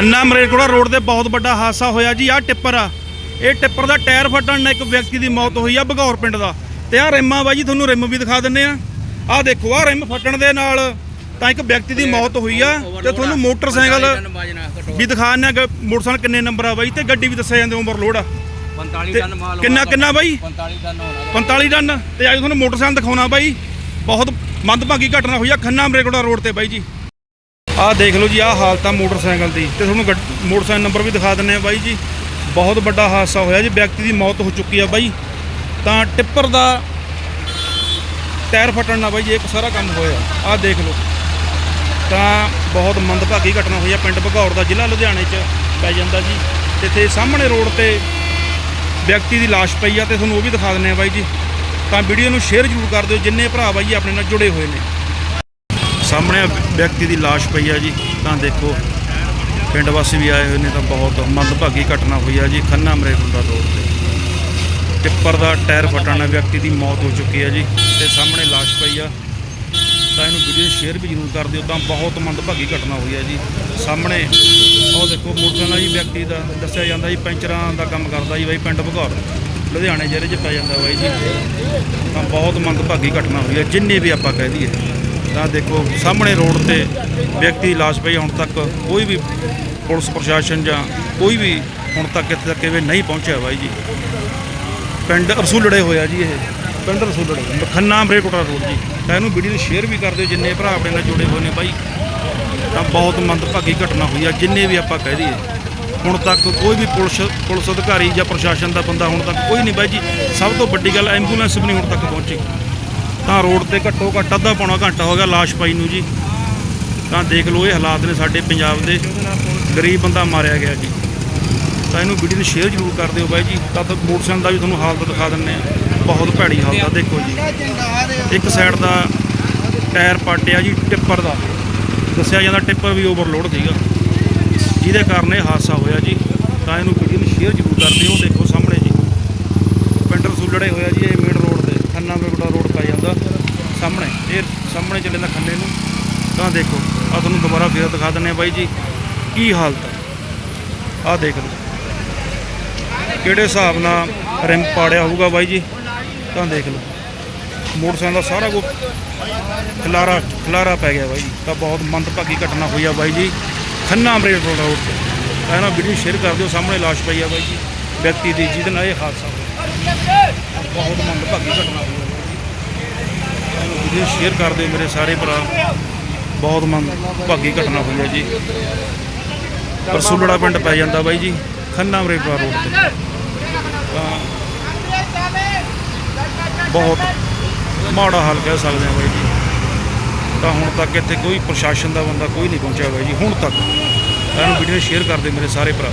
ਅੰਨਾ ਮਰੇਕੋੜਾ road ਤੇ ਬਹੁਤ ਵੱਡਾ ਹਾਦਸਾ ਹੋਇਆ ਜੀ ਆਹ ਟਿੱਪਰ ਆ। ਇਹ ਟਿੱਪਰ ਦਾ ਟਾਇਰ ਫਟਣ ਨਾਲ ਇੱਕ ਵਿਅਕਤੀ ਦੀ ਮੌਤ ਹੋਈ ਆ ਬਗੌਰ ਪਿੰਡ ਦਾ। ਤੇ ਆਹ ਰਿੰਮਾਂ ਬਾਈ ਜੀ ਤੁਹਾਨੂੰ ਰਿੰਮ ਵੀ ਦਿਖਾ ਦਿੰਨੇ ਆ। ਆਹ ਦੇਖੋ ਆਹ ਰਿੰਮ ਫਟਣ ਦੇ ਨਾਲ ਤਾਂ ਇੱਕ ਵਿਅਕਤੀ ਦੀ ਮੌਤ ਹੋਈ ਆ ਤੇ ਤੁਹਾਨੂੰ ਮੋਟਰਸਾਈਕਲ ਵੀ ਦਿਖਾਣੇ ਆ ਮੋਟਰਸਾਈਕਲ ਕਿੰਨੇ ਨੰਬਰ ਆ ਬਾਈ ਤੇ ਗੱਡੀ ਵੀ ਦੱਸਿਆ ਜਾਂਦੇ ਓਵਰਲੋਡ ਆ। 45 ਤੇ ਟਨ ਮਾਲ ਕਿੰਨਾ ਕਿੰਨਾ ਬਾਈ? 45 ਟਨ ਹੋਣਾ 45 ਟਨ ਤੇ ਅੱਜ ਤੁਹਾਨੂੰ ਮੋਟਰਸਾਈਕਲ ਦਿਖਾਉਣਾ ਬਾਈ। ਬਹੁਤ ਮੰਦਭਾਗੀ ਘਟਨਾ ਹੋਈ ਆ ਖੰਨਾ ਮਰੇਕੋੜਾ ਰੋਡ ਤੇ ਬਾਈ ਜੀ। ਆਹ ਦੇਖ ਲਓ ਜੀ ਆਹ ਹਾਲਤ ਆ ਮੋਟਰਸਾਈਕਲ ਦੀ। ਤੇ ਤੁਹਾਨੂੰ ਗੱਡ- ਮੋਟਰਸਾਈਕਲ ਨੰਬਰ ਵੀ ਦਿਖਾ ਦਿੰਨੇ ਆ ਬਾਈ ਜੀ। ਬਹੁਤ ਵੱਡਾ ਹਾਦਸਾ ਹੋਇਆ ਜੀ, ਵਿਅਕਤੀ ਦੀ ਮੌਤ ਹੋ ਚੁੱਕੀ ਆ ਬਾਈ। ਤਾਂ ਟਿੱਪਰ ਦਾ ਟਾਇਰ ਫਟਣ ਨਾਲ ਬਾਈ ਜੀ, ਇਹ ਸਾਰਾ ਕੰਮ ਹੋਇਆ। ਆਹ ਦੇਖ ਲਓ। ਤਾਂ ਬਹੁਤ ਮੰਦਭਾਗੀ ਘਟਨਾ ਹੋਈ ਆ, ਪਿੰਡ ਭਗੌਰ ਦਾ ਜ਼ਿਲ੍ਹਾ ਲੁਧਿਆਣੇ 'ਚ ਪੈ ਜਾਂਦਾ ਜੀ। ਤੇ ਇੱਥੇ ਸਾਹਮਣੇ ਰੋਡ ਤੇ ਵਿਅਕਤੀ ਦੀ ਲਾਸ਼ ਪਈ ਆ, ਤੇ ਤੁਹਾਨੂੰ ਉਹ ਵੀ ਦਿਖਾ ਦਿੰਨੇ ਆ ਬਾਈ ਜੀ। ਤਾਂ ਵੀਡੀਓ ਨੂੰ ਸ਼ੇਅਰ ਜ਼ਰੂਰ ਕਰ ਦਿਓ, ਜਿੰਨੇ ਭਰਾ ਬਾਈ ਜੀ ਆਪਣੇ ਨਾਲ ਜੁੜੇ ਹੋਏ ਨੇ। ਸਾਹਮਣੇ ਵਿਅਕਤੀ ਦੀ ਲਾਸ਼ ਪਈ ਆ ਜੀ। ਤਾਂ ਦੇਖੋ, ਪਿੰਡ ਵਾਸੀ ਵੀ ਆਏ ਹੋਏ ਨੇ ਤਾਂ ਬਹੁਤ ਮੰਦਭਾਗੀ ਘਟਨਾ ਹੋਈ ਆ ਜੀ, ਖੰਨਾ ਮਰੇਕੁੰਡਾ ਰੋਡ ਤੇ। ਟਿੱਪਰ ਦਾ ਟਾਇਰ ਫਟਣ ਨਾਲ ਵਿਅਕਤੀ ਦੀ ਮੌਤ ਹੋ ਚੁੱਕੀ ਆ ਜੀ, ਤੇ ਸਾਹਮਣੇ ਲਾਸ਼ ਪਈ ਆ। ਤਾਂ ਇਹਨੂੰ ਵੀਡੀਓ ਸ਼ੇਅਰ ਵੀ ਜ਼ਰੂਰ ਕਰ ਦਿਓ, ਤਾਂ ਬਹੁਤ ਮੰਦਭਾਗੀ ਘਟਨਾ ਹੋਈ ਆ ਜੀ। ਸਾਹਮਣੇ ਉਹ ਦੇਖੋ, ਮੋਟਰਸਾਈਕਲ ਆ ਜੀ ਵਿਅਕਤੀ ਦਾ ਦੱਸਿਆ ਜਾਂਦਾ ਜੀ, ਪੈਂਚਰਾਂ ਦਾ ਕੰਮ ਕਰਦਾ ਜੀ ਬਾਈ ਪਿੰਡ ਭਗੌਰ, ਲੁਧਿਆਣੇ ਜ਼ਿਲ੍ਹੇ 'ਚ ਪੈ ਜਾਂਦਾ ਬਾਈ ਜੀ। ਤਾਂ ਬਹੁਤ ਮੰਦਭਾਗੀ ਘਟਨਾ ਹੋਈ ਆ, ਜਿੰਨੇ ਵੀ ਆਪਾਂ ਕਹਿ ਦਈਏ। ਤਾਂ ਦੇਖੋ ਸਾਹਮਣੇ ਰੋਡ ਤੇ ਵਿਅਕਤੀ ਦੀ ਲਾਸ਼ ਪਈ ਹੁਣ ਤੱਕ ਕੋਈ ਵੀ ਪੁਲਿਸ ਪ੍ਰਸ਼ਾਸਨ ਜਾਂ ਕੋਈ ਵੀ ਹੁਣ ਤੱਕ ਇੱਥੇ ਤੱਕ ਇਹ ਨਹੀਂ ਪਹੁੰਚਿਆ ਬਾਈ ਜੀ। ਪਿੰਡ ਰਸੂਲੜੇ ਹੋਇਆ ਜੀ ਇਹ। ਪਿੰਡ ਰਸੂਲੜੇ ਖੰਨਾ ਮਰੇਕੋਟਾ ਰੋਡ ਜੀ। ਤਾਂ ਇਹਨੂੰ ਵੀਡੀਓ ਨੂੰ ਸ਼ੇਅਰ ਵੀ ਕਰ ਦਿਓ ਜਿੰਨੇ ਭਰਾ ਆਪਣੇ ਨਾਲ ਜੁੜੇ ਹੋਏ ਨੇ ਬਾਈ। ਤਾਂ ਬਹੁਤ ਮੰਦਭਾਗੀ ਘਟਨਾ ਹੋਈ ਆ ਜਿੰਨੇ ਵੀ ਆਪਾਂ ਕਹਿ ਦਈਏ। ਹੁਣ ਤੱਕ ਕੋਈ ਵੀ ਪੁਲਿਸ ਪੁਲਿਸ ਅਧਿਕਾਰੀ ਜਾਂ ਪ੍ਰਸ਼ਾਸਨ ਦਾ ਬੰਦਾ ਹੁਣ ਤੱਕ ਕੋਈ ਨਹੀਂ ਬਾਈ ਜੀ। ਸਭ ਤੋਂ ਵੱਡੀ ਗੱਲ ਐਂਬੂਲੈਂਸ ਵੀ ਨਹੀਂ ਹੁਣ ਤੱਕ ਪਹੁੰਚੀ। ਤਾਂ ਰੋਡ ਤੇ ਘੱਟੋ ਘੱਟ ਅੱਧਾ ਪੌਣਾ ਘੰਟਾ ਹੋ ਗਿਆ ਲਾਸ਼ ਪਾਈ ਨੂੰ ਜੀ। ਤਾਂ ਦੇਖ ਲਓ ਇਹ ਹਾਲਾਤ ਨੇ ਸਾਡੇ ਪੰਜਾਬ ਦੇ। ਗਰੀਬ ਬੰਦਾ ਮਾਰਿਆ ਗਿਆ ਜੀ। ਤਾਂ ਇਹਨੂੰ ਵੀਡੀਓ ਨੂੰ ਸ਼ੇਅਰ ਜ਼ਰੂਰ ਕਰ ਦਿਓ ਬਾਈ ਜੀ। ਤਾਂ ਤਾਂ ਮੋਟਰਸਾਈਕਲ ਦਾ ਵੀ ਤੁਹਾਨੂੰ ਹਾਲਤ ਦਿਖਾ ਦਿੰਨੇ ਆ ਬਹੁਤ ਭੈੜੀ ਹਾਲਤ ਆ, ਦੇਖੋ ਜੀ। ਇੱਕ ਸਾਈਡ ਦਾ ਟਾਇਰ ਪਾਟਿਆ ਜੀ ਟਿੱਪਰ ਦਾ। ਦੱਸਿਆ ਜਾਂਦਾ ਟਿੱਪਰ ਵੀ ਓਵਰਲੋਡ ਸੀਗਾ। ਜਿਹਦੇ ਕਾਰਨ ਇਹ ਹਾਦਸਾ ਹੋਇਆ ਜੀ। ਤਾਂ ਇਹਨੂੰ ਵੀਡੀਓ ਨੂੰ ਸ਼ੇਅਰ ਜ਼ਰੂਰ ਕਰ ਦਿਓ, ਦੇਖੋ ਸਾਹਮਣੇ ਜੀ। ਪਿੰਡ ਰਸੂਲੜੇ ਹੋਇਆ ਜੀ, ਇਹ ਮੇਨ ਰੋਡ ਤੇ ਖੰਨਾ ਮੇਗੜਾ ਰੋਡ ਪੈ ਜਾਂਦਾ ਸਾਹਮਣੇ ਇਹ ਸਾਹਮਣੇ ਚੱਲੇ ਜਾਂਦਾ ਖੰਨੇ ਨੂੰ। ਤਾਂ ਦੇਖੋ ਆ ਤੁਹਾਨੂੰ ਦੁਬਾਰਾ ਫੇਰ ਦਿਖਾ ਦਿੰਨੇ ਆ ਬਾਈ ਜੀ, ਕੀ ਹਾਲਤ ਆ ਆਹ ਦੇਖ ਲਓ। ਕਿਹੜੇ ਹਿਸਾਬ ਨਾਲ ਰਿਮ ਪਾੜਿਆ ਹੋਊਗਾ ਬਾਈ ਜੀ, ਤਾਂ ਦੇਖ ਲਓ। ਮੋਟਰਸਾਈਕਲ ਦਾ ਸਾਰਾ ਕੁਝ ਖਲਾਰਾ ਖਲਾਰਾ ਪੈ ਗਿਆ ਬਾਈ ਜੀ। ਤਾਂ ਬਹੁਤ ਮੰਦਭਾਗੀ ਘਟਨਾ ਹੋਈ ਆ ਬਾਈ ਜੀ, ਖੰਨਾ ਅੰਮ੍ਰਿਤ ਰੋਡ ਤੇ। ਤਾਂ ਇਹਨਾਂ ਵੀਡੀਓ ਸ਼ੇਅਰ ਕਰ ਦਿਓ, ਸਾਹਮਣੇ ਲਾਸ਼ ਪਈ ਆ ਬਾਈ ਜੀ। ਵਿਅਕਤੀ ਦੀ ਜਿਹਦੇ ਨਾਲ ਇਹ ਹਾਦਸਾ ਹੋਇਆ। ਬਹੁਤ ਮੰਦਭਾਗੀ ਘਟਨਾ ਹੋਈ ਸ਼ੇਅਰ ਕਰ ਦਿਓ ਮੇਰੇ ਸਾਰੇ ਭਰਾ। ਬਹੁਤ ਮੰਦਭਾਗੀ ਘਟਨਾ ਹੋਈ ਹੈ ਜੀ। ਰਸੂਲੜਾ ਪਿੰਡ ਪੈ ਜਾਂਦਾ ਬਾਈ ਜੀ। ਖੰਨਾ ਅਮਰੇਟਾ ਰੋਡ ਤੇ। ਤਾਂ ਬਹੁਤ ਮਾੜਾ ਹਾਲ ਕਹਿ ਸਕਦੇ ਹਾਂ ਬਾਈ ਜੀ। ਤਾਂ ਹੁਣ ਤੱਕ ਇੱਥੇ ਕੋਈ ਪ੍ਰਸ਼ਾਸਨ ਦਾ ਬੰਦਾ ਕੋਈ ਨਹੀਂ ਪਹੁੰਚਿਆ ਬਾਈ ਜੀ। ਹੁਣ ਤੱਕ। ਇਹਨੂੰ ਵੀਡੀਓ ਸ਼ੇਅਰ ਕਰ ਦਿਓ ਮੇਰੇ ਸਾਰੇ ਭਰਾ।